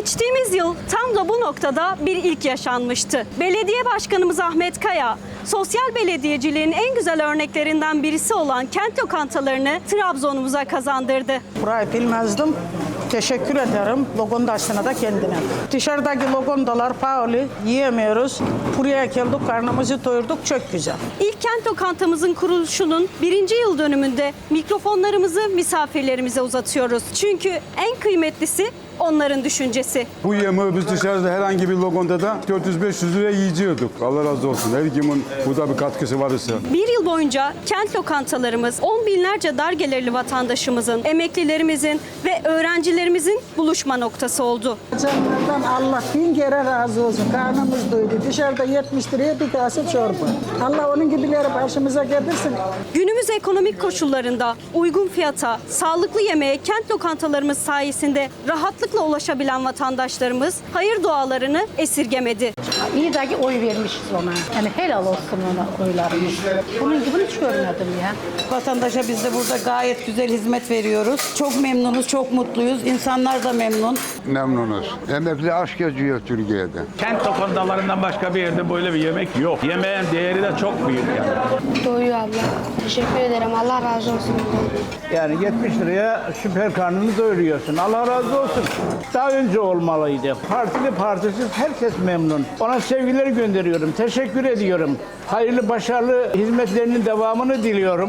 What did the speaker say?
Geçtiğimiz yıl tam da bu noktada bir ilk yaşanmıştı. Belediye Başkanımız Ahmet Kaya, sosyal belediyeciliğin en güzel örneklerinden birisi olan kent lokantalarını Trabzon'umuza kazandırdı. Burayı bilmezdim. Teşekkür ederim logondasına da kendine. Dışarıdaki logondalar pahalı, yiyemiyoruz. Buraya geldik, karnımızı doyurduk, çok güzel. İlk kent lokantamızın kuruluşunun birinci yıl dönümünde mikrofonlarımızı misafirlerimize uzatıyoruz. Çünkü en kıymetlisi onların düşüncesi. Bu yemeği biz dışarıda herhangi bir lokantada 400-500 liraya yiyiyorduk. Allah razı olsun. Her kimin burada bir katkısı varsa. Bir yıl boyunca kent lokantalarımız on binlerce dar gelirli vatandaşımızın, emeklilerimizin ve öğrencilerimizin buluşma noktası oldu. Canlardan Allah bin kere razı olsun. Karnımız doydu. Dışarıda 70 liraya bir kase çorba. Allah onun gibileri başımıza getirsin. Günümüz ekonomik koşullarında uygun fiyata, sağlıklı yemeğe kent lokantalarımız sayesinde rahatlıkla ulaşabilen vatandaşlarımız hayır dualarını esirgemedi. İyi de ki oy vermişiz ona. Yani helal olsun ona oylarımız. Bunun gibi hiç görmedim ya. Vatandaşa biz de burada gayet güzel hizmet veriyoruz. Çok memnunuz, çok mutluyuz. İnsanlar da memnun. memnunuz. Emekli aşk geziyor Türkiye'de. Kent lokantalarından başka bir yerde böyle bir yemek yok. Yemeğin değeri de çok büyük yani. Doyuyor abla. Teşekkür ederim. Allah razı olsun. Yani 70 liraya süper karnını doyuruyorsun. Allah razı olsun. Daha önce olmalıydı. Partili partisiz herkes memnun. Ona sevgiler gönderiyorum. Teşekkür ediyorum. Hayırlı başarılı hizmetlerinin devamını diliyorum.